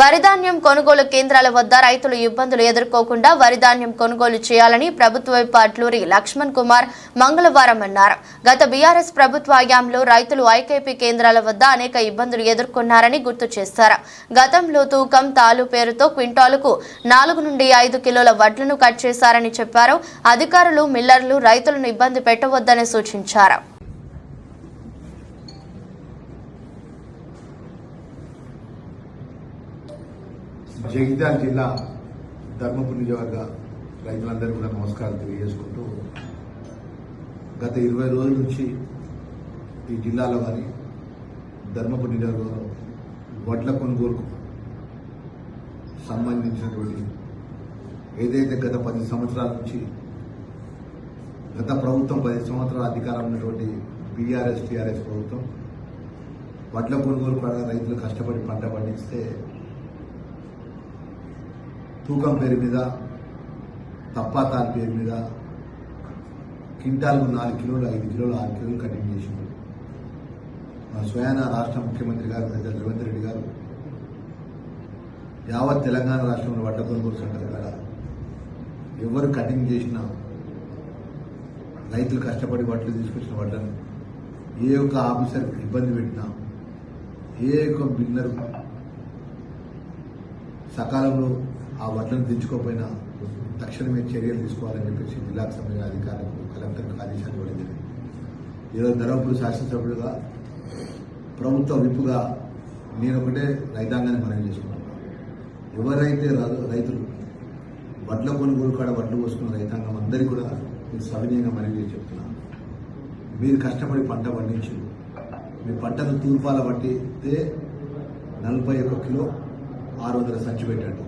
వరిధాన్యం కొనుగోలు కేంద్రాల వద్ద రైతులు ఇబ్బందులు ఎదుర్కోకుండా వరిధాన్యం కొనుగోలు చేయాలని ప్రభుత్వ పాట్లూరి అట్లూరి లక్ష్మణ్ కుమార్ మంగళవారం అన్నారు. గత బీఆర్ఎస్ ప్రభుత్వ హయాంలో రైతులు ఐకేపీ కేంద్రాల వద్ద అనేక ఇబ్బందులు ఎదుర్కొన్నారని గుర్తు చేశారు. గతంలో తూకం తాలు పేరుతో క్వింటాలుకు నాలుగు నుండి ఐదు కిలోల వడ్లను కట్ చేశారని చెప్పారు. అధికారులు మిల్లర్లు రైతులను ఇబ్బంది పెట్టవద్దని సూచించారు. జగిత్యాల జిల్లా ధర్మపురి నియోజకవర్గ రైతులందరికీ కూడా నమస్కారం తెలియజేసుకుంటూ గత ఇరవై రోజుల నుంచి ఈ జిల్లాలో కానీ ధర్మపురి నియోజకవర్గంలో వడ్ల కొనుగోలుకు సంబంధించినటువంటి ఏదైతే గత పది సంవత్సరాల నుంచి గత ప్రభుత్వం పది సంవత్సరాల అధికారం ఉన్నటువంటి బీఆర్ఎస్ టీఆర్ఎస్ ప్రభుత్వం వడ్ల కొనుగోలు కూడా రైతులు కష్టపడి పంట పండిస్తే తూకం పేరు మీద తప్పాతాల పేరు మీద క్వింటాల్కు నాలుగు కిలోలు ఐదు కిలోలు ఆరు కిలోలు కటింగ్ చేసింది మా స్వయాన రాష్ట్ర ముఖ్యమంత్రి గారు పెద్ద రేవంత్ రెడ్డి గారు యావత్ తెలంగాణ రాష్ట్రంలో వడ్ల కొనుగోలు సెంటర్ కాడ ఎవరు కటింగ్ చేసినా రైతులు కష్టపడి వడ్లు తీసుకొచ్చిన వడ్లను ఏ ఒక్క ఆఫీసర్ ఇబ్బంది పెట్టినా ఏ ఒక్క బిన్నర్ సకాలంలో ఆ వడ్లను తెచ్చుకోకపోయినా తక్షణమే చర్యలు తీసుకోవాలని చెప్పేసి జిల్లాకు సంబంధించిన అధికారులకు కలెక్టర్కు ఆదేశాలు ఇవ్వడం జరిగింది. ఈరోజు ధర్మపురి శాసనసభ్యులుగా ప్రభుత్వ విప్పుగా నేను ఒకటే రైతాంగాన్ని మనవి చేసుకున్నాను. ఎవరైతే రైతులు వడ్ల కొనుగోలు కాడ వడ్లు పోసుకున్న రైతాంగం అందరికీ కూడా నేను సవినీయంగా మనవి చేసి చెప్తున్నాను. మీరు కష్టపడి పంట పండించు. మీ పంటను తూర్పాల పట్టితే నలభై ఒక్క కిలో ఆరు వందల సంచి పెట్టండి.